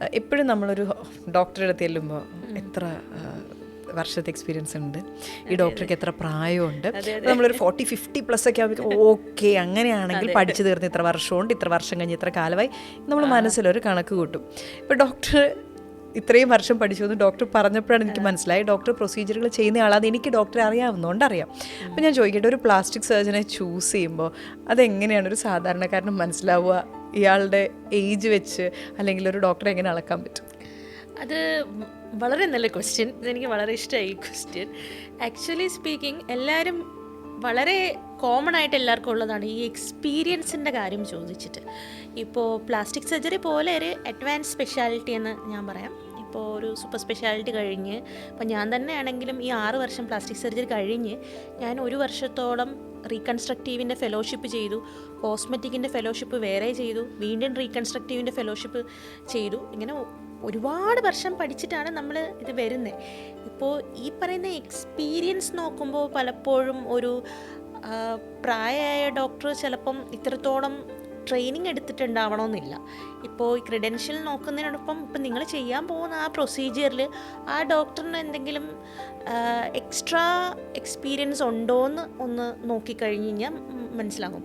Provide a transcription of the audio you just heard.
എപ്പോഴും നമ്മളൊരു ഡോക്ടറെ അടുത്ത് ചെല്ലുമ്പോൾ എത്ര വർഷത്തെ എക്സ്പീരിയൻസ് ഉണ്ട്? ഈ ഡോക്ടർക്ക് എത്ര പ്രായമുണ്ട്? നമ്മളൊരു ഫോർട്ടി ഫിഫ്റ്റി പ്ലസ് ഒക്കെ ആകുമ്പോൾ ഓക്കെ അങ്ങനെയാണെങ്കിൽ പഠിച്ചു തീർന്ന് ഇത്ര വർഷമുണ്ട് ഇത്ര വർഷം കഴിഞ്ഞ് ഇത്ര കാലമായി. നമ്മൾ മനസ്സിലൊരു കണക്ക് കൂട്ടും. ഇപ്പോൾ ഡോക്ടർ ഇത്രയും വർഷം പഠിച്ചു എന്ന് ഡോക്ടർ പറഞ്ഞപ്പോഴാണ് എനിക്ക് മനസ്സിലായി ഡോക്ടർ പ്രൊസീജിയറുകൾ ചെയ്യുന്ന ആളാണ് എനിക്ക് ഡോക്ടറെ അറിയാവുന്നതുകൊണ്ട് അറിയാം അപ്പം ഞാൻ ചോദിക്കട്ടെ ഒരു പ്ലാസ്റ്റിക് സർജനെ ചൂസ് ചെയ്യുമ്പോൾ അതെങ്ങനെയാണ് ഒരു സാധാരണക്കാരന് മനസ്സിലാവുക? ഇയാളുടെ ഏജ് വെച്ച് അല്ലെങ്കിൽ ഒരു ഡോക്ടറെ എങ്ങനെ അളക്കാൻ പറ്റും? അത് വളരെ നല്ല ക്വസ്റ്റ്യൻ എനിക്ക് വളരെ ഇഷ്ടമായി ഈ ക്വസ്റ്റ്യൻ ആക്ച്വലി സ്പീക്കിംഗ് എല്ലാവരും വളരെ കോമൺ ആയിട്ട് എല്ലാവർക്കും ഉള്ളതാണ് ഈ എക്സ്പീരിയൻസിന്റെ കാര്യം ചോദിച്ചിട്ട്. ഇപ്പോൾ പ്ലാസ്റ്റിക് സർജറി പോലെ ഒരു അഡ്വാൻസ് സ്പെഷ്യാലിറ്റി എന്ന് ഞാൻ പറയാം. ഇപ്പോൾ ഒരു സൂപ്പർ സ്പെഷ്യാലിറ്റി കഴിഞ്ഞ് ഇപ്പോൾ ഞാൻ തന്നെയാണെങ്കിലും ഈ ആറ് വർഷം പ്ലാസ്റ്റിക് സർജറി കഴിഞ്ഞ് ഞാൻ ഒരു വർഷത്തോളം റീകൺസ്ട്രക്റ്റീവിന്റെ ഫെലോഷിപ്പ് ചെയ്തു. കോസ്മെറ്റിക്കിന്റെ ഫെലോഷിപ്പ് വേറെ ചെയ്തു. വീണ്ടും റീകൺസ്ട്രക്റ്റീവിന്റെ ഫെലോഷിപ്പ് ചെയ്തു. ഇങ്ങനെ ഒരുപാട് വർഷം പഠിച്ചിട്ടാണ് നമ്മൾ ഇത് വരുന്നത്. ഇപ്പോൾ ഈ പറയുന്ന എക്സ്പീരിയൻസ് നോക്കുമ്പോൾ പലപ്പോഴും ഒരു പ്രായമായ ഡോക്ടർ ചിലപ്പം ഇത്രത്തോളം ട്രെയിനിങ് എടുത്തിട്ടുണ്ടാവണമെന്നില്ല. ഇപ്പോൾ ഈ ക്രെഡൻഷ്യൽ നോക്കുന്നതിനോടൊപ്പം ഇപ്പം നിങ്ങൾ ചെയ്യാൻ പോകുന്ന ആ പ്രൊസീജിയറിൽ ആ ഡോക്ടറിന് എന്തെങ്കിലും എക്സ്ട്രാ എക്സ്പീരിയൻസ് ഉണ്ടോ എന്ന് ഒന്ന് നോക്കിക്കഴിഞ്ഞ് കഴിഞ്ഞാൽ മനസ്സിലാകും.